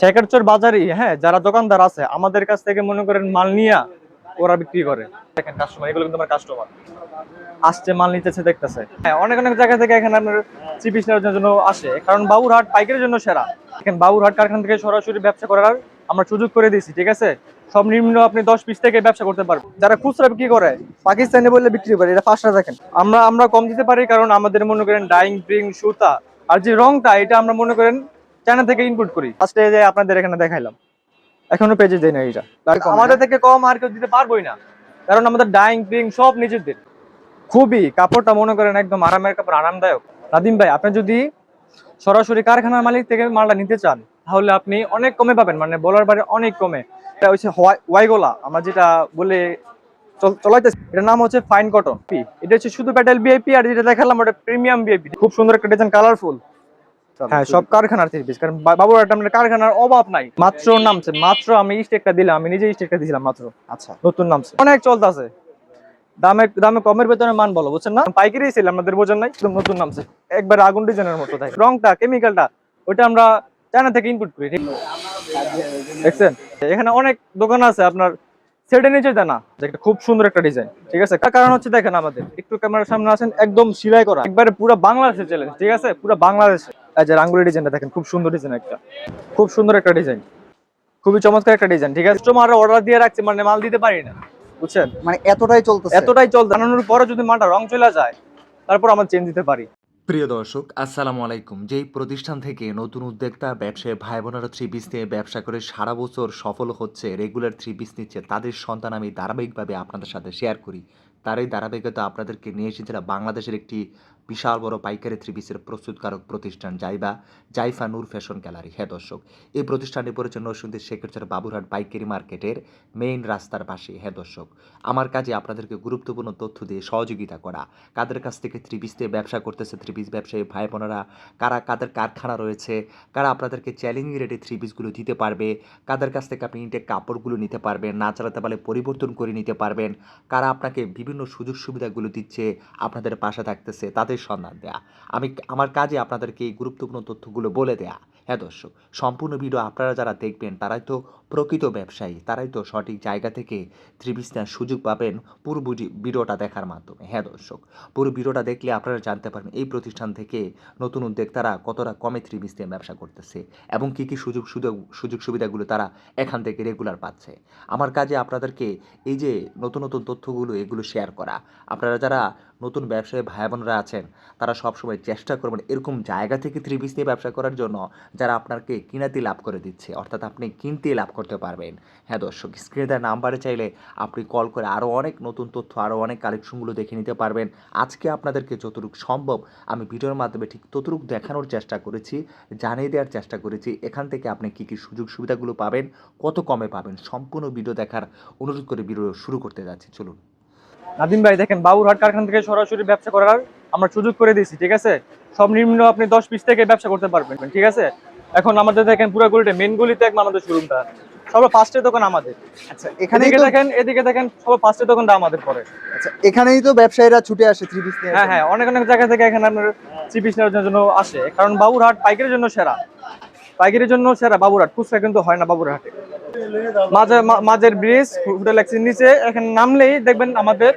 শেখারচর বাজারই হ্যাঁ যারা দোকানদার আছে, আমাদের কাছ থেকে মনে করেন মাল নিয়া ওরা বিক্রি করে। দেখেন কাস্টমার এগুলো কিন্তু আমার কাস্টমার আসছে, মাল নিতেছে, দেখতেছে। হ্যাঁ অনেক অনেক জায়গা থেকে এখানে আপনার চিপিস নেওয়ার জন্য আসে, কারণ বাবুরহাট পাইকারের জন্য সেরা। এখানে বাবুরহাট কারখানা থেকে সরাসরি ব্যবসা করার আমরা সুযোগ করে দিয়েছি, ঠিক আছে? সব নিম্ন আপনি দশ পিস থেকে ব্যবসা করতে পারবেন। যারা খুচরা বিক্রি করে, পাকিস্তানি বললে বিক্রি করে, এটা পাঁচটা দেখেন। আমরা আমরা কম দিতে পারি, কারণ আমাদের মনে করেন ডাইং ব্রিং সুতা, আর যে রংটা, এটা আমরা মনে করেন চায়না থেকে ইনপুট করি। ফার্স্টে যে আপনাদের এখানে দেখাইলাম। এখনও পেজে দেয় না এটা। আমাদের থেকে কম আর কেউ দিতে পারবোই না। কারণ আমাদের ডাইং ব্রিং সব নিজেদের। খুবই কাপড়টা মনে করেন একদম আরামের কাপড় আরামদায়ক। নাদিম ভাই আপনি যদি সরাসরি কারখানার মালিক থেকে মালটা নিতে চান তাহলে আপনি অনেক কমে পাবেন। মানে বলার বাইরে অনেক কমে। এটা হচ্ছে ওয়াইগোলা আমরা যেটা বলে চল- চলাইতেছি এটার নাম হচ্ছে ফাইন কটন এটা হচ্ছে শুধু প্যাটেল বিআইপি আর যেটা দেখালাম ওটা প্রিমিয়াম বিআইপি খুব সুন্দর একটা ডিজাইন কালারফুল হ্যাঁ সব কারখানার থ্রি পিস কারণ বাবুর আমাদের কারখানার অভাব নাই। মাত্র নামছে মাত্র আমি স্টেকটা দিলাম আমি নিজে স্টেকটা দিয়েছিলাম মাত্র। আচ্ছা। নতুন নামছে। অনেক চলতেছে। দামে দামে কমের ভেতরে মান বলো বুঝছেন না? পাইকারি ছিল আমাদের বোঝেন নাই একদম নতুন নামছে। একবার আগুন ডিজাইনের মতো থাকে। রংটা কেমিক্যালটা ওটা আমরা চায়না থেকে ইনপুট করি ঠিক? দেখছেন? এখানে অনেক দোকান আছে আপনার সেটে নিচে দেনা একটা খুব সুন্দর একটা ডিজাইন ঠিক আছে? কারণ হচ্ছে দেখেন আমাদের একটু ক্যামেরার সামনে আছেন একদম সিলাই করা। একবারে পুরো বাংলাদেশে চ্যালেঞ্জ ঠিক আছে? পুরো বাংলাদেশে। এই যে রাঙ্গুলি ডিজাইনটা দেখেন খুব সুন্দর ডিজাইন একটা। খুব সুন্দর একটা ডিজাইন। খুবই চমৎকার একটা ডিজাইন ঠিক আছে? অর্ডার দিয়ে রাখছে মানে মাল দিতে পারি না। বুঝছেন? মানে এতটাই চলতেছে। এতটাই চল জানানোর পরে যদি মালটা রং চলে যায় তারপর আমরা চেঞ্জ দিতে পারি। প্রিয় দর্শক আসসালামু আলাইকুম। যেই প্রতিষ্ঠান থেকে নতুন উদ্যোক্তা ব্যবসায়ী ভাই বোনেরা থ্রি পিস নিয়ে ব্যবসা করে সারা বছর সফল হচ্ছে রেগুলার থ্রি পিস নিচ্ছে তাদের সন্তান আমি ধারাবাহিকভাবে আপনাদের সাথে শেয়ার করি। তারই ধারাবাহিকতা আপনাদেরকে নিয়ে এসেছিলাম বাংলাদেশের একটি বিশাল বড় পাইকারি থ্রি পিসের প্রস্তুতকারক প্রতিষ্ঠান জাইবা, জাইফা নূর ফ্যাশন গ্যালারি। হ্যাঁ দর্শক, এই প্রতিষ্ঠানটি পড়েছে নরসিংদীর শেখরচর বাবুরহাট পাইকারি মার্কেটের মেইন রাস্তার পাশে। হ্যাঁ দর্শক, আমার কাজে আপনাদেরকে গুরুত্বপূর্ণ তথ্য দিয়ে সহযোগিতা করা। কাদের কাছ থেকে থ্রি পিস দিয়ে ব্যবসা করতেছে থ্রি পিস ব্যবসায়ী ভাই বোনেরা কারা কাদের কারখানা রয়েছে? কারা আপনাদেরকে চ্যালেঞ্জিং রেটে থ্রি পিসগুলো দিতে পারবে? কাদের কাছ থেকে আপনি ইনটেক কাপড়গুলো নিতে পারবেন? না চালাতে পারলে পরিবর্তন করে নিতে পারবেন? কারা আপনাকে বিভিন্ন সুযোগ সুবিধাগুলো দিচ্ছে? আপনাদের পাশে থাকতেছে। তাদের সন্ধান দেয়া। আমি আমার কাজে আপনাদেরকে এই গুরুত্বপূর্ণ তথ্যগুলো বলে দেয়া। হ্যাঁ দর্শক, সম্পূর্ণ ভিডিও আপনারা যারা দেখবেন, তারাই তো প্রকৃত ব্যবসায়ী, তারাই তো সঠিক জায়গা থেকে নেওয়ার সুযোগ পাবেন পুরো ভিডি- ভিডিওটা দেখার মাধ্যমে। হ্যাঁ দর্শক, পুরো ভিডিওটা দেখলে আপনারা জানতে পারবেন এই প্রতিষ্ঠান থেকে নতুন উদ্যোক্তারা কতটা কমে নিয়ে ব্যবসা করতেছে এবং কী কী সুযোগ সুযোগ সুযোগ সুবিধাগুলো তারা এখান থেকে রেগুলার পাচ্ছে। আমার কাজে আপনাদেরকে এই যে নতুন নতুন তথ্যগুলো, এগুলো শেয়ার করা, আপনারা যারা নতুন ব্যবসায়ী ভাই বোনরা আছেন, তারা সবসময় চেষ্টা করবেন এরকম জায়গা থেকে নিয়ে ব্যবসা করার জন্য যারা আপনাকে কিনাতি লাভ করে দিচ্ছে, অর্থাৎ আপনি কিনতে লাভ করতে পারবেন। হ্যাঁ দর্শক স্ক্রিনে দেওয়া নাম্বারে চাইলে আপনি কল করে আরও অনেক নতুন তথ্য আরও অনেক কালেকশনগুলো দেখে নিতে পারবেন। আজকে আপনাদেরকে যতটুকু সম্ভব আমি ভিডিওর মাধ্যমে ঠিক ততটুকু দেখানোর চেষ্টা করেছি, জানিয়ে দেওয়ার চেষ্টা করেছি, এখান থেকে আপনি কী কী সুযোগ সুবিধাগুলো পাবেন, কত কমে পাবেন, সম্পূর্ণ ভিডিও দেখার অনুরোধ করে ভিডিও শুরু করতে যাচ্ছি, চলুন। নাদিম ভাই, দেখেন বাবুরহাট কারখানা থেকে সরাসরি ব্যবসা করার আমরা সুযোগ করে দিয়েছি, ঠিক আছে? সব নিম্ন আপনি দশ পিস থেকে ব্যবসা করতে পারবেন, ঠিক আছে? এখন আমাদের দেখেন পুরো গলিতে মেন গলিতে একদম আমাদের শোরুমটা সবার ফার্স্টের দোকান আমাদের। আচ্ছা এদিকে দেখেন এদিকে দেখেন সবার ফার্স্টের দোকানটা আমাদের পরে। আচ্ছা এখানেই তো ব্যবসায়ীরা ছুটে আসে থ্রি পিস হ্যাঁ হ্যাঁ অনেক অনেক জায়গা থেকে এখানে আপনার চিপিস নেওয়ার জন্য আসে। কারণ বাবুরহাট পাইকারের জন্য সেরা। পাইকারের জন্য সেরা বাবুরহাট। খুচরা কিন্তু হয় না বাবুরহাটে। মাঝে মাঝের ব্রিজ হোটেল এক্সির নিচে এখানে নামলেই দেখবেন আমাদের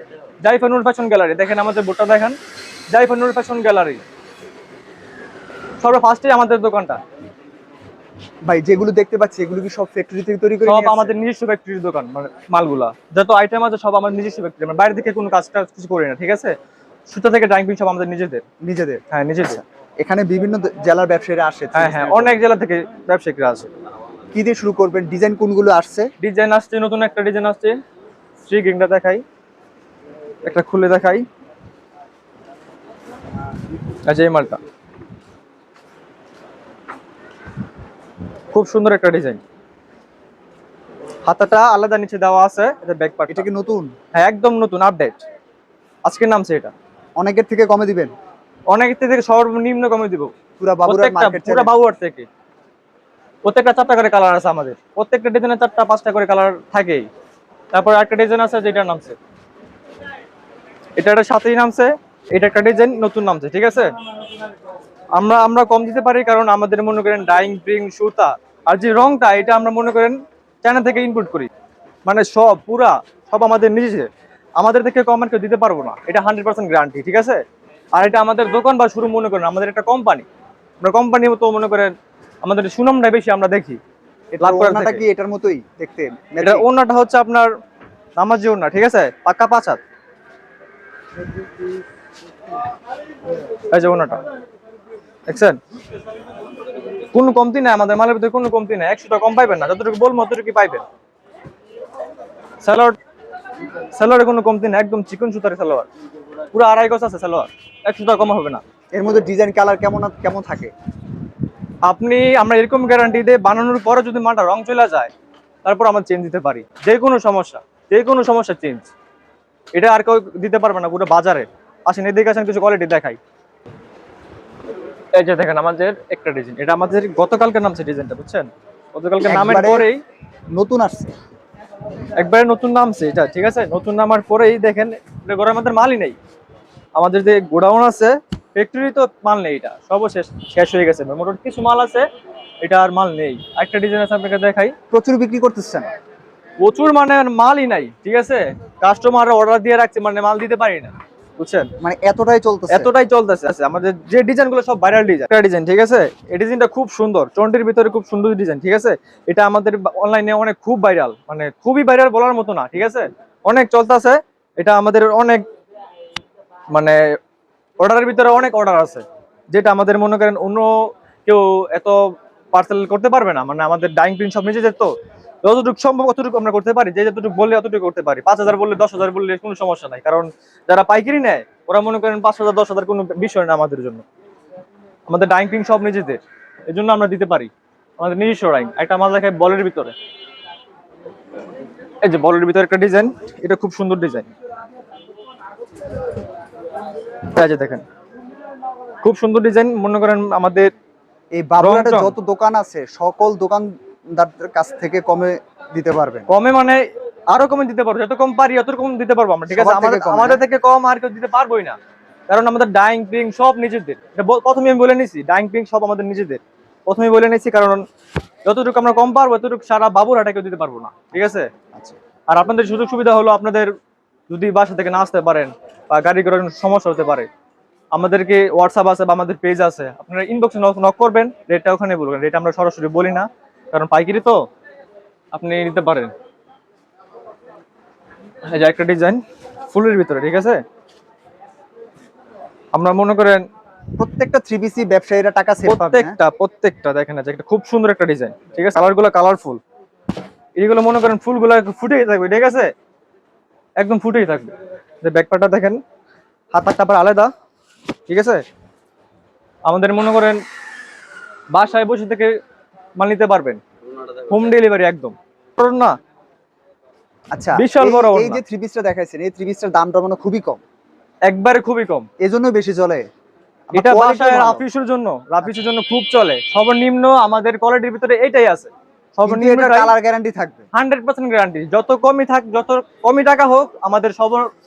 জাইফানুর ফ্যাশন গ্যালারি দেখেন আমাদের বোর্ডটা দেখেন। জাইফানুর ফ্যাশন গ্যালারি সর্ব ফার্স্টে আমাদের দোকানটা। ভাই যেগুলো দেখতে পাচ্ছি এগুলো কি সব ফ্যাক্টরি থেকে তৈরি করে সব আমাদের নিজস্ব ফ্যাক্টরির দোকান মানে মালগুলা। যত আইটেম আছে সব আমাদের নিজস্ব ফ্যাক্টরি মানে বাইরে থেকে কোনো কাজ টাজ কিছু করি না ঠিক আছে? সুতা থেকে ড্রাইভিং সব আমাদের নিজেদের। নিজেদের? হ্যাঁ নিজেদের। এখানে বিভিন্ন জেলার ব্যবসায়ীরা আসে হ্যাঁ হ্যাঁ অনেক জেলা থেকে ব্যবসায়ীরা আছে কি দিয়ে শুরু করবেন? ডিজাইন কোনগুলো আসছে? ডিজাইন আসছে নতুন একটা ডিজাইন আসছে। স্ত্রী কিংটা দেখাই। একটা খুলে দেখাই। আচ্ছা এই মালটা। খুব সুন্দর একটা ডিজাইন। হাতাটা আলাদা নিচে দেওয়া আছে এটা ব্যাক পার্ট এটা কি নতুন? হ্যাঁ একদম নতুন আপডেট আজকে নামছে এটা। অনেকের থেকে কমে দিবেন? অনেক থেকে সর্বনিম্ন কমে দিব। পুরা বাবুরার মার্কেট পুরো বাবুয়ার থেকে। প্রত্যেকটা চারটা করে কালার আছে আমাদের। প্রত্যেকটা ডিজাইনের চারটা পাঁচটা করে কালার থাকেই। তারপর একটা ডিজাইন আছে যেটা নামছে এটা একটা সাথেই নামছে এটা একটা ডিজাইন নতুন নামছে ঠিক আছে? আমরা আমরা কম দিতে পারি কারণ আমাদের মনে করেন ডাইং ব্রিং সুতা। আর যে রংটা এটা আমরা মনে করেন চায়না থেকে ইনপুট করি। মানে সব পুরা সব আমাদের নিজে আমাদের থেকে কম আর কেউ দিতে পারব না। এটা হান্ড্রেড পার্সেন্ট গ্যারান্টি ঠিক আছে? আর এটা আমাদের দোকান বা শুরু মনে করেন আমাদের একটা কোম্পানি আমরা কোম্পানি মতো মনে করেন আমাদের সুনামটা বেশি আমরা দেখি। লাভ কি এটার মতোই দেখতে? এটা ওনাটা হচ্ছে আপনার নামাজি ওনা ঠিক আছে? পাক্কা পাঁচ এই যে ওনাটা দেখছেন? কোনো কমতি নাই আমাদের মালের ভিতরে কোনো কমতি নাই। একশো টাকা কম পাইবেন না যতটুকু বলব ততটুকু পাইবেন। স্যালোয়ার স্যালোয়ারে কোনো কমতি নাই একদম চিকন সুতার সালোয়ার। পুরো আড়াই গজ আছে সালোয়ার একশো টাকা কম হবে না। এর মধ্যে ডিজাইন কালার কেমন কেমন থাকে? আপনি আমরা এরকম গ্যারান্টি দিয়ে বানানোর পরে যদি মালটা রং চলে যায় তারপর আমরা চেঞ্জ দিতে পারি। যে কোনো সমস্যা যে কোনো সমস্যা চেঞ্জ এটা আর কেউ দিতে পারবে না পুরো বাজারে। আসেন এদিকে আসেন কিছু কোয়ালিটি দেখাই। এই যে দেখেন আমাদের একটা ডিজাইন এটা আমাদের গতকালকে নামছে ডিজাইনটা বুঝছেন? গতকালকে নামের পরেই নতুন আসছে। একবারে নতুন নামছে এটা ঠিক আছে? নতুন নামার পরেই দেখেন এটা ঘরে আমাদের মালই নেই। আমাদের যে গোডাউন আছে ফ্যাক্টরি তো মাল নেই এটা সব শেষ শেষ হয়ে গেছে। মোটামুটি কিছু মাল আছে এটা আর মাল নেই। একটা ডিজাইন আছে আপনাকে দেখাই। প্রচুর বিক্রি করতেছেন। প্রচুর মানে মালই নাই ঠিক আছে? কাস্টমার অর্ডার দিয়ে রাখছে মানে মাল দিতে পারি না। বুঝছেন? মানে এতটাই চলতেছে। এতটাই চলতেছে। আছে আমাদের যে ডিজাইনগুলো সব ভাইরাল ডিজাইন একটা ডিজাইন ঠিক আছে? এই ডিজাইনটা খুব সুন্দর। চন্ডির ভিতরে খুব সুন্দর ডিজাইন ঠিক আছে? এটা আমাদের অনলাইনে অনেক খুব ভাইরাল মানে খুবই ভাইরাল বলার মতো না ঠিক আছে? অনেক চলতেছে। এটা আমাদের অনেক মানে অর্ডারের ভিতরে অনেক অর্ডার আছে। যেটা আমাদের মনে করেন অন্য কেউ এত পার্সেল করতে পারবে না। মানে আমাদের ডাইং প্রিন্ট সব নিজেদের তো যতটুকু সম্ভব অতটুকু আমরা করতে পারি। যে যতটুকু বললে অতটুকু করতে পারি। পাঁচ হাজার বললে দশ হাজার বললে কোনো সমস্যা নাই। কারণ যারা পাইকারি নেয় ওরা মনে করেন পাঁচ হাজার দশ হাজার কোনো বিষয় না আমাদের জন্য। আমাদের ডাইং প্রিন্ট সব নিজেদের। এই জন্য আমরা দিতে পারি। আমাদের নিজস্ব ডাইং। একটা মাল দেখায় বলের ভিতরে। এই যে বলের ভিতরে একটা ডিজাইন এটা খুব সুন্দর ডিজাইন। যে দেখেন। খুব সুন্দর ডিজাইন। মনে করেন আমাদের এই বাবুরাটে চং। যত দোকান আছে সকল দোকানদারদের কাছ থেকে কমে দিতে পারবেন। কমে মানে আরও কমে দিতে পারব যত কম পারি অত কম দিতে পারব আমরা ঠিক আছে? আমাদের আমাদের থেকে কম আর কেউ দিতে পারবোই না। কারণ আমাদের ডাইং পিং সব নিজেদের। এটা প্রথমে আমি বলে নিছি ডাইং পিং সব আমাদের নিজেদের। প্রথমে বলে নিছি কারণ যতটুকু আমরা কম পারব ততটুকু সারা বাবুর হাটে কেউ দিতে পারব না ঠিক আছে? আচ্ছা। আর আপনাদের সুযোগ সুবিধা হলো আপনাদের যদি বাসা থেকে না আসতে পারেন বা গাড়ি করার কোনো সমস্যা হতে পারে আমাদেরকে হোয়াটসঅ্যাপ আছে বা আমাদের পেজ আছে আপনারা ইনবক্সে নক করবেন রেটটা ওখানে বলবেন। রেট আমরা সরাসরি বলি না। কারণ পাইকারি তো আপনি নিতে পারেন। এই যে একটা ডিজাইন ফুলের ভিতরে ঠিক আছে? আমরা মনে করেন প্রত্যেকটা থ্রি পিসি ব্যবসায়ীরা টাকা সেভ পাবে হ্যাঁ? প্রত্যেকটা প্রত্যেকটা দেখেন আছে একটা খুব সুন্দর একটা ডিজাইন ঠিক আছে? কালারগুলো কালারফুল এইগুলো মনে করেন ফুলগুলো ফুটেই থাকবে ঠিক আছে? একদম ফুটেই থাকবে। যে ব্যাকপাটা দেখেন হাত হাত টাপার আলাদা ঠিক আছে? আমাদের মনে করেন বাসায় বসে থেকে মাল নিতে পারবেন। হোম ডেলিভারি একদম। না। আচ্ছা বিশাল বড় এই। যে থ্রি পিসটা দেখাইছেন এই থ্রি পিসটার দামটা মানে খুবই কম। একবারে খুবই কম। এজন্য বেশি চলে। এটা বাসায় রাফিসের জন্য রাফিসের জন্য খুব চলে। সর্বনিম্ন আমাদের কোয়ালিটির ভিতরে এটাই আছে। সর্বনিম্ন কালার গ্যারান্টি থাকবে। হান্ড্রেড পার্সেন্ট গ্যারান্টি যত কমই থাক যত কমই টাকা হোক আমাদের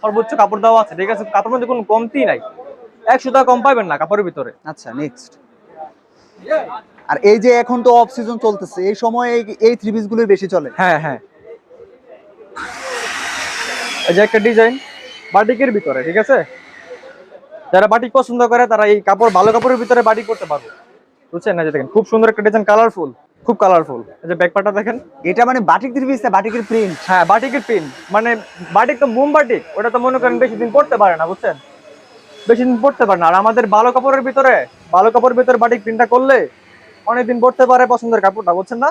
সর্বোচ্চ কাপড় দেওয়া আছে ঠিক আছে? কাপড়ের মধ্যে কোনো কমতি নাই। একশো টাকা কম পাইবেন না কাপড়ের ভিতরে। আচ্ছা নেক্সট আর এই যে এখন তো অফ সিজন চলতেছে এই সময় এই- থ্রি পিস গুলোই বেশি চলে? হ্যাঁ হ্যাঁ। এই যে একটা ডিজাইন বাটিকের ভিতরে ঠিক আছে? যারা বাটিক পছন্দ করে তারা এই কাপড় ভালো কাপড়ের ভিতরে বাটিক করতে পারবে। বুঝছেন? না যে দেখেন খুব সুন্দর একটা ডিজাইন কালারফুল খুব কালারফুল এই যে ব্যাকপাটা দেখেন। এটা মানে বাটিক থ্রি পিস বাটিকের প্রিন্ট হ্যাঁ বাটিকের প্রিন্ট মানে বাটিক তো মোম বাটিক ওটা তো মনে করেন বেশি দিন পড়তে পারে না বুঝছেন? বেশি দিন পড়তে পারে না। আর আমাদের ভালো কাপড়ের ভিতরে ভালো কাপড়ের ভিতরে বাটিক প্রিন্টটা করলে অনেকদিন পড়তে পারে পছন্দের কাপড়টা, বুঝছেন না?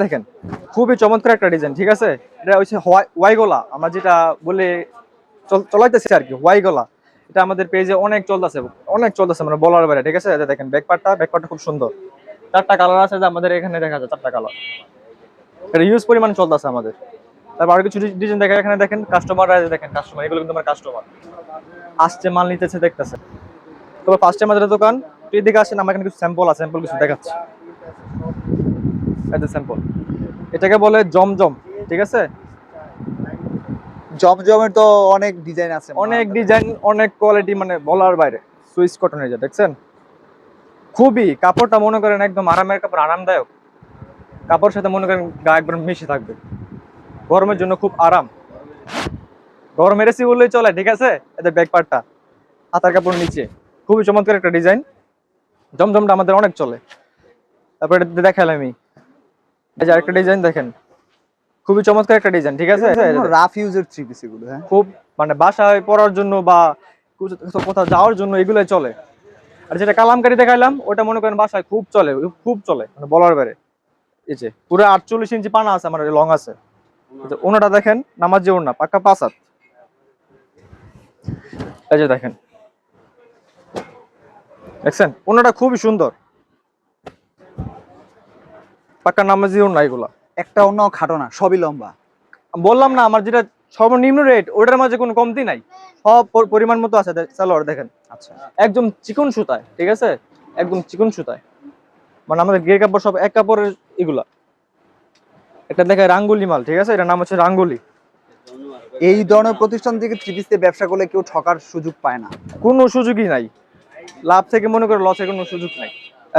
দেখেন, খুবই চমৎকার একটা ডিজাইন ঠিক আছে? এটা হচ্ছে ওয়াই গোলা আমরা যেটা বলে চলাইতেছি আর কি ওয়াই গোলা এটা আমাদের পেজে অনেক চলতেছে অনেক চলতেছে মানে বলার বাইরে, ঠিক আছে? দেখেন ব্যাকপারটা ব্যাকপারটা খুব সুন্দর। চারটা কালার আছে যে আমাদের এখানে দেখা যায়, চারটা কালার এটা ইউজ পরিমাণ চলতেছে আমাদের। তারপর আরও কিছু ডিজাইন দেখা এখানে, দেখেন কাস্টমাররা দেখেন কাস্টমার এগুলো কিন্তু আমার কাস্টমার আসছে, মাল নিতেছে, দেখতেছে। তবে ফার্স্টে আমাদের দোকান তুই এদিকে আসেন আমার এখানে কিছু স্যাম্পল আছে স্যাম্পল কিছু দেখাচ্ছি। এটা স্যাম্পল এটাকে বলে জমজম ঠিক আছে? জমজমের তো অনেক ডিজাইন আছে। অনেক ডিজাইন অনেক কোয়ালিটি মানে বলার বাইরে। সুইস কটনের যে দেখছেন? খুবই কাপড়টা মনে করেন একদম আরামের কাপড় আরামদায়ক। কাপড়ের সাথে মনে করেন গা একবার মিশে থাকবে। গরমের জন্য খুব আরাম। গরমের এসি বললেই চলে ঠিক আছে? এদের ব্যাক পার্টটা হাতার কাপড় নিচে। খুবই চমৎকার একটা ডিজাইন জমজমটা আমাদের অনেক চলে। তারপরে এটা দেখালাম আমি। এই যে আরেকটা ডিজাইন দেখেন। খুবই চমৎকার একটা ডিজাইন ঠিক আছে? রাফ ইউজের থ্রি পিস এগুলো হ্যাঁ? খুব মানে বাসায় পড়ার জন্য বা কোথাও- যাওয়ার জন্য এগুলোই চলে। আর যেটা কালামকারি দেখাইলাম ওটা মনে করেন বাসায় খুব চলে খুব চলে মানে বলার বাইরে। এই যে পুরো আটচল্লিশ ইঞ্চি পানা আছে আমার লং আছে। ওনাটা দেখেন নামাজ যে ওনা পাক্কা পাঁচ হাত। এই যে দেখেন। দেখছেন? ওনাটা খুবই সুন্দর। পাক্কা নামাজি ওনা এগুলা। একটা অন্য খাটো না সবই লম্বা। বললাম না আমার যেটা সর্বনিম্ন রেট ওটার মাঝে কোনো কমতি নাই। সব পরিমাণ মতো আছে সালোয়ার দেখেন। আচ্ছা। একদম চিকন সুতায় ঠিক আছে? একদম চিকন সুতায়। মানে আমাদের গিয়ে কাপড় সব এক কাপড়ের এগুলা। এটা দেখে রাঙ্গুলি মাল ঠিক আছে? এটার নাম হচ্ছে রাঙ্গুলি। এই ধরনের প্রতিষ্ঠান থেকে থ্রি ব্যবসা করলে কেউ ঠকার সুযোগ পায় না। কোনো সুযোগই নাই। লাভ থেকে মনে করে লসের কোনো সুযোগ নাই।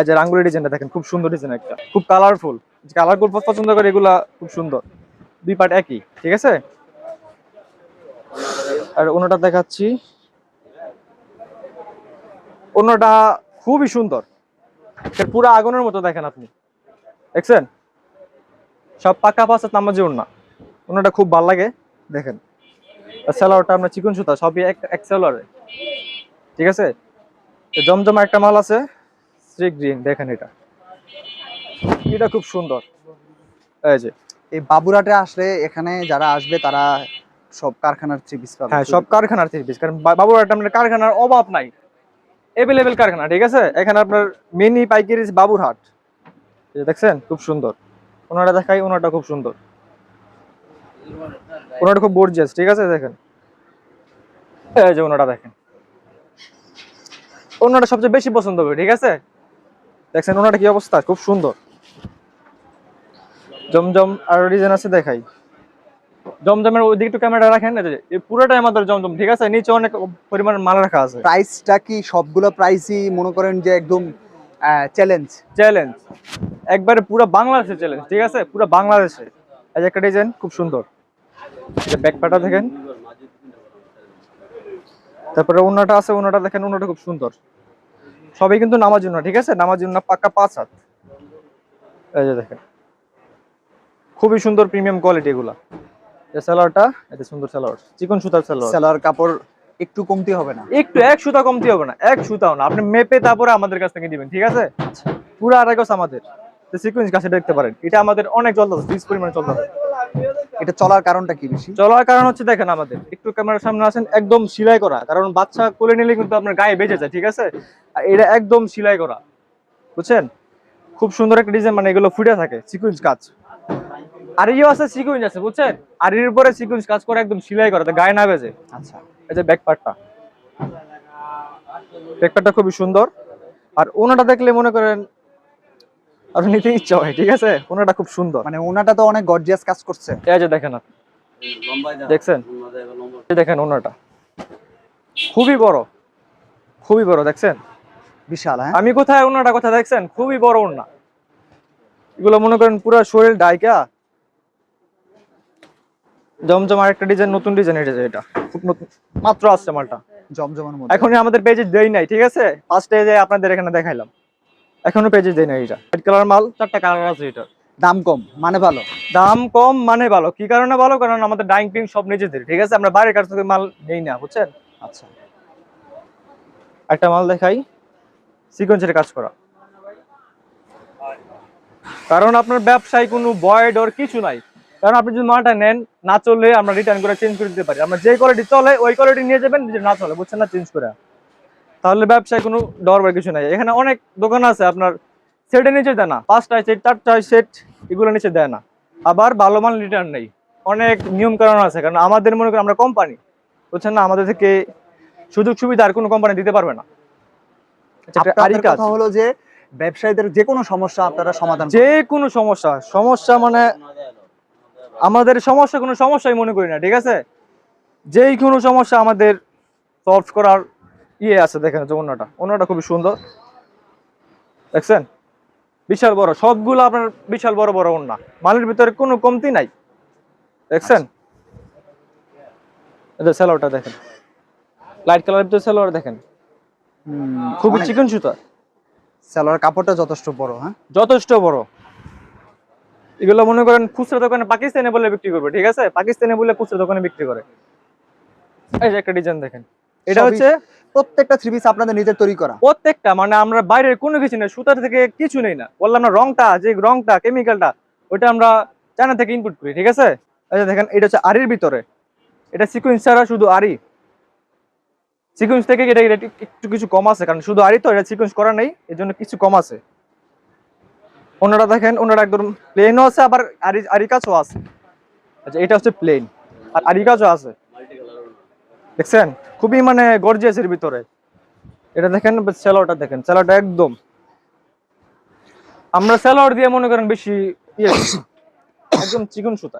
যে রাঙ্গুলি ডিজাইনটা দেখেন, খুব সুন্দর ডিজাইন একটা, খুব কালারফুল কালারফুল পছন্দ করে এগুলা খুব সুন্দর। দুই পার্ট একই, ঠিক আছে? আর অন্যটা দেখাচ্ছি। অন্যটা খুবই সুন্দর। পুরো আগুনের মতো দেখেন আপনি। দেখছেন? সব পাকা পাশে নামাজি ওড়না। অন্যটা খুব ভালো লাগে, দেখেন। স্যালোয়ারটা আপনার চিকন সুতা, সবই এক এক ঠিক আছে? জমজমা একটা মাল আছে শ্রী গ্রিন দেখেন এটা। এটা খুব সুন্দর। এই যে। এই বাবুরাটে আসলে এখানে যারা আসবে তারা সব কারখানার থ্রি পিস পাবে। হ্যাঁ সব কারখানার থ্রি পিস কারণ বা- বাবুরহাট আপনার কারখানার অভাব নাই। এভেলেবেল কারখানা ঠিক আছে? এখানে আপনার মিনি পাইকারি বাবুরহাট। দেখছেন? খুব সুন্দর। ওনারা দেখাই ওনাটা খুব সুন্দর। ওনাটা খুব গর্জিয়াস ঠিক আছে? দেখেন। এই যে ওনাটা দেখেন। ওনাটা সবচেয়ে বেশি পছন্দ হবে ঠিক আছে? দেখছেন ওনাটা কি অবস্থা? খুব সুন্দর। জমজম আর ডিজাইন আছে দেখাই। জমজমের ওই দিকে একটু ক্যামেরা রাখেন এই পুরোটাই আমাদের জমজম ঠিক আছে? নিচে অনেক পরিমাণ মাল রাখা আছে। প্রাইসটা কি সবগুলো প্রাইসই মনে করেন যে একদম চ্যালেঞ্জ চ্যালেঞ্জ একবারে পুরো বাংলাদেশের চ্যালেঞ্জ ঠিক আছে? পুরো বাংলাদেশে। এই যে একটা ডিজাইন খুব সুন্দর। এটা ব্যাক পাটা দেখেন। তারপরে ওনাটা আছে ওনাটা দেখেন ওনাটা খুব সুন্দর। সবই কিন্তু নামাজ জন্য ঠিক আছে? নামাজ জন্য পাক্কা পাঁচ হাত। এই যে দেখেন। খুবই সুন্দর প্রিমিয়াম কোয়ালিটি এগুলা। এই সালোয়ারটা এটা সুন্দর সালোয়ার চিকন সুতার সালোয়ার। সেলার কাপড় একটু কমতি হবে না? একটু এক সুতা কমতি হবে না এক সুতাও না। আপনি মেপে তারপরে আমাদের কাছ থেকে দিবেন ঠিক আছে? পুরো আড়াই আমাদের। সিকুয়েন্স কাছে দেখতে পারেন। এটা আমাদের অনেক চলতেছে বিশ পরিমাণে চলতেছে এটা চলার কারণটা কি বেশি? চলার কারণ হচ্ছে দেখেন আমাদের। একটু ক্যামেরার সামনে আসেন একদম সেলাই করা। কারণ বাচ্চা কোলে নিলে কিন্তু আপনার গায়ে বেঁচে যায় ঠিক আছে? আর এটা একদম সেলাই করা। বুঝছেন? খুব সুন্দর একটা ডিজাইন মানে এগুলো ফুটে থাকে সিকুয়েন্স কাজ। আর ইয়ে আছে সিকুয়েন্স আছে বুঝছেন? আর এর উপরে সিকুয়েন্স কাজ করে একদম সেলাই করা গায়ে না বেজে। আচ্ছা। এই যে ব্যাক পার্টটা ব্যাক পার্টটা খুবই সুন্দর। আর ওনাটা দেখলে মনে করেন আর নিতে ইচ্ছা হয় ঠিক আছে? ওনাটা খুব সুন্দর। মানে ওনাটা তো অনেক গর্জিয়াস কাজ করছে। এই যে দেখেন আপনি। দেখছেন? দেখেন ওনাটা। খুবই বড়। খুবই বড় দেখছেন? বিশাল হ্যাঁ? আমি কোথায় ওনাটা কথা দেখছেন? খুবই বড় ওনা এগুলো মনে করেন পুরো শরীর ডাইকা। জমজম আরেকটা ডিজাইন নতুন ডিজাইন এটা এটা। খুব নতুন। মাত্র আসছে মালটা। জমজমের মধ্যে। এখনই আমাদের পেজে দেই নাই ঠিক আছে? ফার্স্টে যে আপনাদের এখানে দেখাইলাম। এখনও পেজে দেয় না এটা। হোয়াইট কালার মাল? চারটা কালার আছে এটা। দাম কম মানে ভালো। দাম কম মানে ভালো। কি কারণে ভালো? কারণ আমাদের ডাইং পিং সব নিজেদের ঠিক আছে? আমরা বাইরের কাছ থেকে মাল নেই না বুঝছেন? আচ্ছা। একটা মাল দেখাই। সিকোয়েন্সের কাজ করা। কারণ আপনার ব্যবসায় কোনো বয় ডর কিছু নাই। কারণ আপনি যদি মালটা নেন না চললে আমরা রিটার্ন করে চেঞ্জ করে দিতে পারি। আমরা যে কোয়ালিটি চলে ওই কোয়ালিটি নিয়ে যাবেন যদি না চলে বুঝছেন না? চেঞ্জ করে। তাহলে ব্যবসায় কোনো ডর বা কিছু নাই। এখানে অনেক দোকান আছে আপনার সেটের নিচে দেয় না। পাঁচটা সেট চারটা সেট এগুলো নিচে দেয় না। আবার ভালো মাল রিটার্ন নেই। অনেক নিয়ম কারণ আছে কারণ আমাদের মনে করেন আমরা কোম্পানি বুঝছেন না? আমাদের থেকে সুযোগ সুবিধা আর কোনো কোম্পানি দিতে পারবে না। হলো যে ব্যবসায়ীদের যে কোনো সমস্যা আপনারা সমাধান যে কোনো সমস্যা সমস্যা মানে আমাদের সমস্যা কোনো সমস্যাই মনে করি না ঠিক আছে? যেই কোনো সমস্যা আমাদের সলভ করার ইয়ে আছে দেখেন যে অন্যটা অন্যটা খুবই সুন্দর। দেখছেন? বিশাল বড়। সবগুলো আপনার বিশাল বড় বড় ওন্না মালের ভিতরে কোনো কমতি নাই। দেখছেন? এটা দেখেন। লাইট কালারের ভিতরে সেলোয়ার দেখেন। খুবই চিকন সুতা। সালোয়ার কাপড়টা যথেষ্ট বড় হ্যাঁ? যথেষ্ট বড়। এগুলো মনে করেন খুচরা দোকানে পাকিস্তানে বলে বিক্রি করবে ঠিক আছে? পাকিস্তানে বলে খুচরা দোকানে বিক্রি করে। এই যে একটা ডিজাইন দেখেন। এটা হচ্ছে প্রত্যেকটা থ্রি পিস আপনাদের নিজের তৈরি করা। প্রত্যেকটা মানে আমরা বাইরের কোনো কিছু নেই সুতার থেকে কিছু নেই না। বললাম না, রংটা, যে রংটা কেমিক্যালটা ওইটা আমরা চায়না থেকে ইনপুট করি, ঠিক আছে? যে দেখেন, এটা হচ্ছে আরির ভিতরে। এটা সিকুয়েন্স ছাড়া শুধু আরি। সিকুয়েন্স থেকে এটা একটু কিছু কম আছে, কারণ শুধু আরি তো, এটা সিকুয়েন্স করা নেই এর জন্য কিছু কম আছে। ওনারা দেখেন, ওনারা একদম প্লেনও আছে, আবার আরি আরি কাজও আছে। আচ্ছা এটা হচ্ছে প্লেন আর আরি কাজও আছে। দেখছেন? খুবই মানে গর্জিয়াসের ভিতরে। এটা দেখেন স্যালোয়ারটা দেখেন স্যালোয়ারটা একদম। আমরা স্যালোয়ার দিয়ে মনে করেন বেশি ইয়ে একদম চিকন সুতা।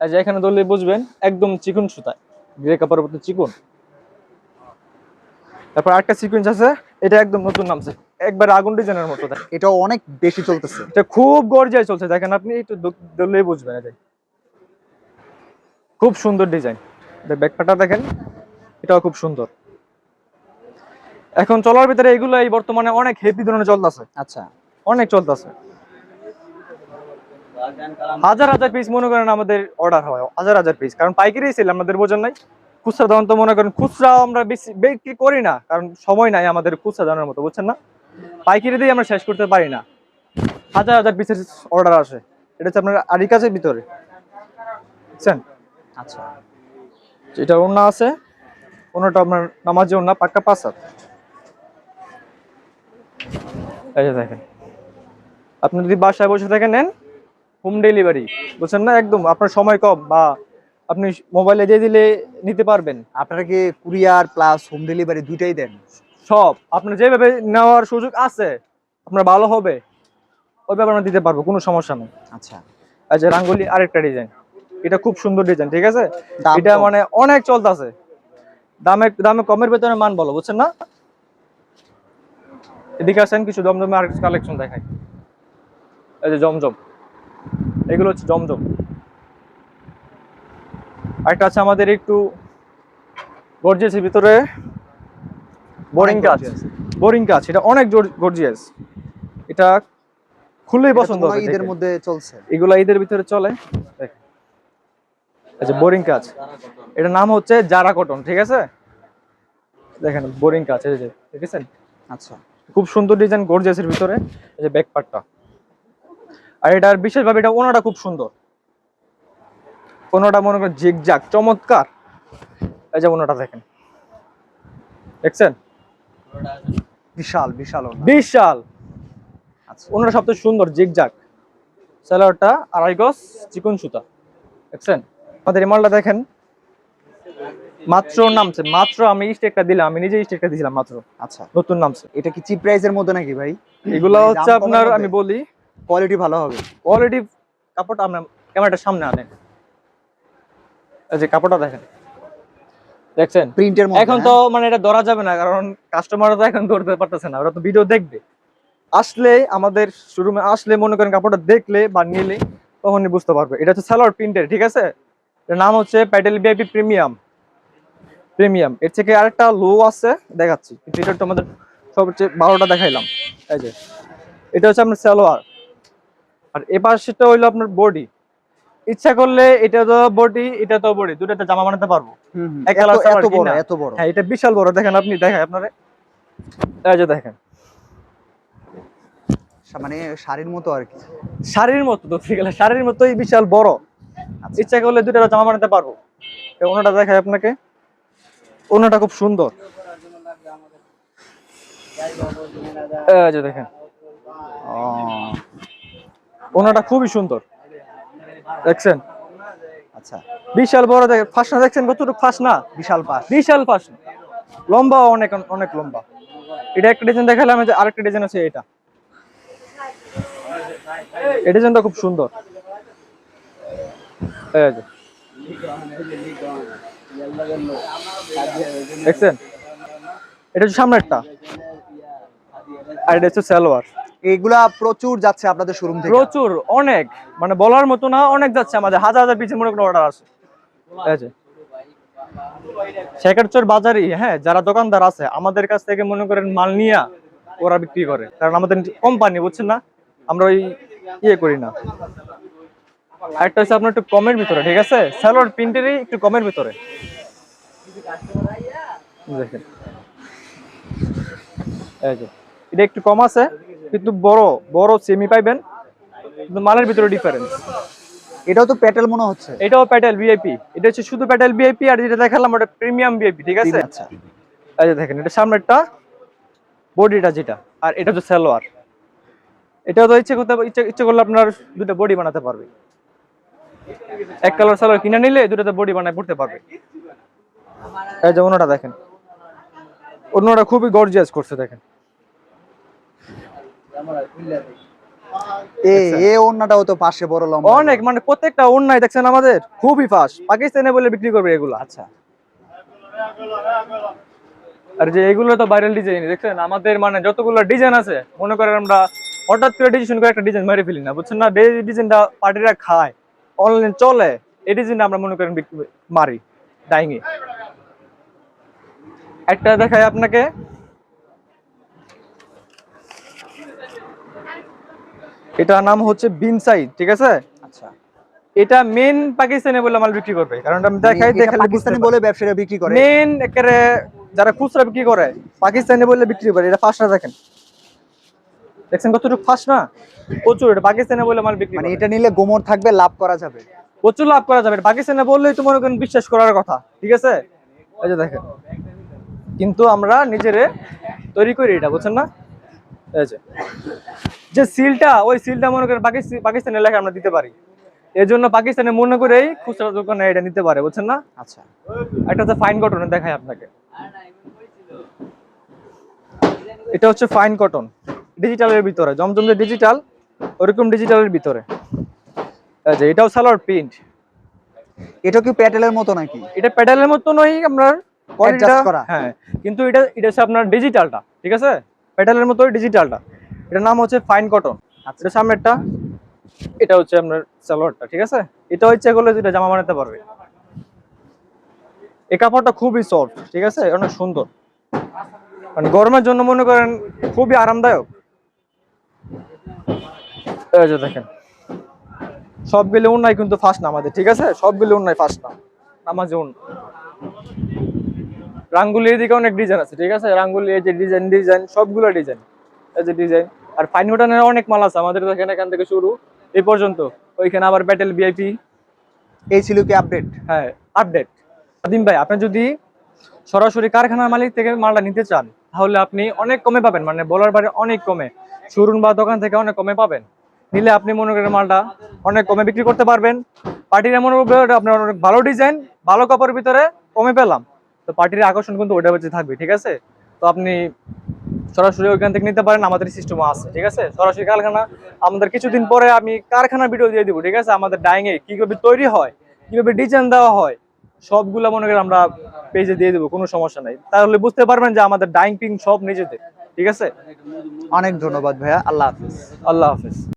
এই যে এখানে ধরলে বুঝবেন একদম চিকন সুতা। গ্রে কাপড়ের মতো চিকন। তারপর আরেকটা সিকুয়েন্স আছে এটা একদম নতুন নামছে। একবার আগুন ডিজাইনের মতো এটাও অনেক বেশি চলতেছে। এটা খুব গর্জিয়াস চলছে দেখেন আপনি একটু ধরলেই বুঝবেন এটা খুব সুন্দর ডিজাইন। এটা ব্যাকপাটা দেখেন। এটাও খুব সুন্দর। এখন চলার ভিতরে এগুলো এই বর্তমানে অনেক হেভি ধরনের চলতেছে। আচ্ছা। অনেক চলতেছে। হাজার হাজার পিস মনে করেন আমাদের অর্ডার হয় হাজার হাজার পিস কারণ পাইকারি সেল আমাদের বোঝেন নাই। খুচরা দাম তো মনে করেন খুচরা আমরা বেশি বিক্রি করি না কারণ সময় নাই আমাদের খুচরা দামের মতো বুঝছেন না? পাইকারি দিয়ে আমরা শেষ করতে পারি না। হাজার হাজার পিসের অর্ডার আসে। এটা হচ্ছে আপনার আরি কাজের ভিতরে। বুঝছেন? আচ্ছা। এটা ওন্না আছে ওনাটা আপনার নামাজি ওন্না পাক্কা পাঁচ হাত। এই যে দেখেন। আপনি যদি বাসায় বসে থেকে নেন। হোম ডেলিভারি বুঝছেন না? একদম আপনার সময় কম বা আপনি মোবাইলে দিয়ে দিলে নিতে পারবেন। আপনারা কি কুরিয়ার প্লাস হোম ডেলিভারি দুইটাই দেন? সব। আপনার যেভাবে নেওয়ার সুযোগ আছে আপনার ভালো হবে। ওইভাবে আমরা দিতে পারব কোনো সমস্যা নেই। আচ্ছা। আচ্ছা যে রাঙ্গুলি আরেকটা ডিজাইন এটা খুব সুন্দর ডিজাইন ঠিক আছে? এটা মানে অনেক চলতেছে। দামে দামে কমের ভেতরে মান বলো বুঝছেন না? এদিকে আসেন কিছু জমজমে আর কালেকশন দেখাই। এই যে জমজম। এগুলো হচ্ছে জমজম। আরেকটা আছে আমাদের একটু গর্জিয়াসের ভিতরে। বোরিং কাজ। বোরিং কাজ। এটা অনেক গর্জিয়াস এটা খুললেই পছন্দ ঈদের মধ্যে চলছে। এগুলো ঈদের ভিতরে চলে। দেখেন। যে বোরিং কাজ এটার নাম হচ্ছে জারা কটন ঠিক আছে? দেখেন বোরিং কাজ এই যে দেখেছেন? আচ্ছা। খুব সুন্দর ডিজাইন গর্জিয়াসের ভিতরে এই যে ব্যাক পার্টটা আর এটার বিশেষভাবে এটা ওনাটা খুব সুন্দর। ওনাটা মনে করেন জিগজাক চমৎকার। এই যে ওনাটা দেখেন। দেখছেন? বিশাল বিশাল। বিশাল। আচ্ছা। ওনারা সবচেয়ে সুন্দর জিগজাক স্যালোয়ারটা আড়াই গজ চিকন সুতা। দেখছেন? আমাদের এই মালটা দেখেন। মাত্র নামছে মাত্র আমি স্টেকটা দিলাম আমি নিজে স্টেকটা দিয়েছিলাম মাত্র। আচ্ছা। নতুন নামছে। এটা কি চিপ প্রাইসের মধ্যে নাকি ভাই? এগুলো হচ্ছে আপনার আমি বলি কোয়ালিটি ভালো হবে। অলরেডি কাপড়টা আপনার ক্যামেরাটার সামনে আনেন। এই যে কাপড়টা দেখেন। দেখছেন? প্রিন্টের মধ্যে এখন তো মানে এটা ধরা যাবে না কারণ কাস্টমাররা তো এখন ধরতে পারতেছে না ওরা তো ভিডিও দেখবে। আসলে আমাদের শোরুমে আসলে মনে করেন কাপড়টা দেখলে বা নিলে তখনই বুঝতে পারবে। এটা হচ্ছে সালোয়ার প্রিন্টের ঠিক আছে? এর নাম হচ্ছে প্যাডেল বিআইপি প্রিমিয়াম। প্রিমিয়াম। এর থেকে আরেকটা লো আছে দেখাচ্ছি। কিন্তু এটা তো আমাদের সবচেয়ে বারোটা দেখাইলাম। এই যে এটা হচ্ছে আপনার সালোয়ার। আর এ পাশেটা হইল আপনার বডি ইচ্ছা করলে এটা তো বডি এটা তো বডি দুটাতে জামা বানাতে পারব। এত বড় এত বড়। হ্যাঁ এটা বিশাল বড় দেখেন আপনি দেখেন আপনারে। এই যে দেখেন। মানে শাড়ির মতো আর কি। শাড়ির মতো ধরতে গেলে শাড়ির মতোই বিশাল বড়। ইচ্ছা করলে দুটা জামা বানাতে পারব। ওনাটা দেখায় আপনাকে। ওনাটা খুব সুন্দর। যে দেখেন। ওনাটা খুবই সুন্দর। দেখছেন? আচ্ছা। বিশাল বড় দেখেন। ফাঁস না দেখছেন? কতটুকু ফাঁস না? বিশাল পাশ বিশাল ফাঁস। লম্বা অনেক অনেক লম্বা। এটা একটা ডিজাইন দেখালাম যে আরেকটা ডিজাইন আছে এটা। এই ডিজাইনটা খুব সুন্দর। দেখছেন? এটা হচ্ছে সামনেরটা। আর এটা হচ্ছে সালোয়ার। এগুলা প্রচুর যাচ্ছে আপনাদের শোরুম থেকে। প্রচুর অনেক। মানে বলার মতো না অনেক যাচ্ছে আমাদের। হাজার হাজার পিছিয়ে মনে করেন অর্ডার আছে। এই যে। শেখারচর বাজারই হ্যাঁ যারা দোকানদার আছে আমাদের কাছ থেকে মনে করেন মাল নিয়ে ওরা বিক্রি করে। কারণ আমাদের কোম্পানি বুঝছেন না? আমরা ওই ইয়ে করি না। একটা হচ্ছে আপনার একটু কমের ভিতরে ঠিক আছে? স্যালোয়ার প্রিন্টেরই একটু কমের ভিতরে। দেখেন। এই যে এটা একটু কম আছে কিন্তু বড় বড় সেমি পাইবেন কিন্তু মালের ভিতরে ডিফারেন্স এটাও তো প্যাটেল মনে হচ্ছে। এটাও প্যাটেল ভিআইপি এটা হচ্ছে শুধু প্যাটেল ভিআইপি আর যেটা দেখালাম ওটা প্রিমিয়াম ভিআইপি ঠিক আছে? আচ্ছা। এই যে দেখেন এটা সামনেরটা বডিটা যেটা আর এটা হচ্ছে সালোয়ার। এটা তো ইচ্ছে করতে ইচ্ছে ইচ্ছে করলে আপনার দুটো বডি বানাতে পারবে। এক কালার সালোয়ার কিনে নিলে দুটোতে বডি বানায় পড়তে পারবে। এই যে অন্যটা দেখেন। অন্যটা খুবই গর্জিয়াস করছে দেখেন। এ এ ওন্নাটাও তো পাশে বড় লম্বা। অনেক মানে প্রত্যেকটা দেখছেন আমাদের? খুবই ফাস্ট পাকিস্তানে বলে বিক্রি করবে এগুলো। আচ্ছা। আর যে এগুলো তো ভাইরাল ডিজাইন দেখছেন? আমাদের মানে যতগুলো ডিজাইন আছে মনে করেন আমরা হঠাৎ করে ডিসিশন করে একটা ডিজাইন মেরে ফেলি না বুঝছেন না? ডিজাইনটা পার্টিরা খায় অনলাইন চলে এই ডিজাইনটা আমরা মনে করেন বিক্রি- মারি ডাইংয়ে একটা দেখায় আপনাকে। এটা নাম হচ্ছে বিনসাই ঠিক আছে? আচ্ছা। এটা মেন পাকিস্তানে বলে মাল বিক্রি করবে কারণ আমি দেখাই এটা দেখালে পাকিস্তানি বলে ব্যবসায়ীরা বিক্রি করে। মেন একেবারে যারা খুচরা বিক্রি করে পাকিস্তানি বললে বিক্রি করে এটা ফার্স্ট না দেখেন। দেখছেন কতটুকু ফার্স্ট না? প্রচুর এটা পাকিস্তানে বলে মাল বিক্রি মানে এটা নিলে গোমর থাকবে লাভ করা যাবে। প্রচুর লাভ করা যাবে পাকিস্তানে বললেই তো মনে করেন বিশ্বাস করার কথা ঠিক আছে? এই যে দেখেন কিন্তু আমরা নিজেরে তৈরি করি এটা বুঝছেন না? এই যে যে সিলটা ওই সিলটা মনে করেন পাকিস্তান পাকিস্তানের লেখা আমরা দিতে পারি। এর জন্য পাকিস্তানে মনে করেই খুচরা দোকানে এটা নিতে পারে বুঝছেন না? আচ্ছা। একটা হচ্ছে ফাইন কটনের দেখাই আপনাকে। এটা হচ্ছে ফাইন কটন ডিজিটালের ভিতরে জমজম যে ডিজিটাল ওরকম ডিজিটালের ভিতরে। যে এটাও সালোয়ার প্রিন্ট এটা কি প্যাটেলের মতো নাকি? এটা প্যাডেলের মতো নয় আপনার করা। হ্যাঁ কিন্তু এটা এটা হচ্ছে আপনার ডিজিটালটা ঠিক আছে? প্যাডেলের মতোই ডিজিটালটা এটার নাম হচ্ছে ফাইন কটন আচ্ছা। এটা সামনেরটা এটা হচ্ছে আপনার সালোয়ারটা ঠিক আছে? এটা হচ্ছে এগুলো যেটা জামা বানাতে পারবে। এই কাপড়টা খুবই সফট ঠিক আছে? অনেক সুন্দর। মানে গরমের জন্য মনে করেন খুবই আরামদায়ক। এই যে দেখেন। সবগুলো উন্নয় কিন্তু ফার্স্ট না আমাদের ঠিক আছে? সবগুলো উন্নয় ফার্স্ট না নামাজে উন রাঙ্গুলি এদিকে অনেক ডিজাইন আছে ঠিক আছে? রাঙ্গুলি এই যে ডিজাইন ডিজাইন সবগুলো ডিজাইন এই যে ডিজাইন আর ফাইন উঠানের অনেক মাল আছে আমাদের এখানে এখান থেকে শুরু। এই পর্যন্ত ওইখানে আবার ব্যাটেল ভিআইপি এই ছিল কি আপডেট হ্যাঁ আপডেট আদিম ভাই আপনি যদি সরাসরি কারখানার মালিক থেকে মালটা নিতে চান তাহলে আপনি অনেক কমে পাবেন মানে বলার বাইরে অনেক কমে। শোরুম বা দোকান থেকে অনেক কমে পাবেন। নিলে আপনি মনে করেন মালটা অনেক কমে বিক্রি করতে পারবেন। পার্টির এমন আপনার অনেক ভালো ডিজাইন, ভালো কাপড়ের ভিতরে কমে পেলাম। তো পার্টির আকর্ষণ কিন্তু ওটা বেঁচে থাকবে, ঠিক আছে? তো আপনি সরাসরি ওইখান থেকে নিতে পারেন, আমাদের সিস্টেম আছে, ঠিক আছে? সরাসরি কারখানা, আমাদের কিছুদিন পরে আমি কারখানা ভিডিও দিয়ে দিব, ঠিক আছে? আমাদের ডাইংয়ে কীভাবে তৈরি হয়, কীভাবে ডিজাইন দেওয়া হয়, সবগুলা মনে করেন আমরা পেজে দিয়ে দেবো, কোনো সমস্যা নাই। তাহলে বুঝতে পারবেন যে আমাদের ডাইং পিং সব নিজেদের। ঠিক আছে? অনেক ধন্যবাদ ভাইয়া আল্লাহ হাফিজ। আল্লাহ হাফিজ।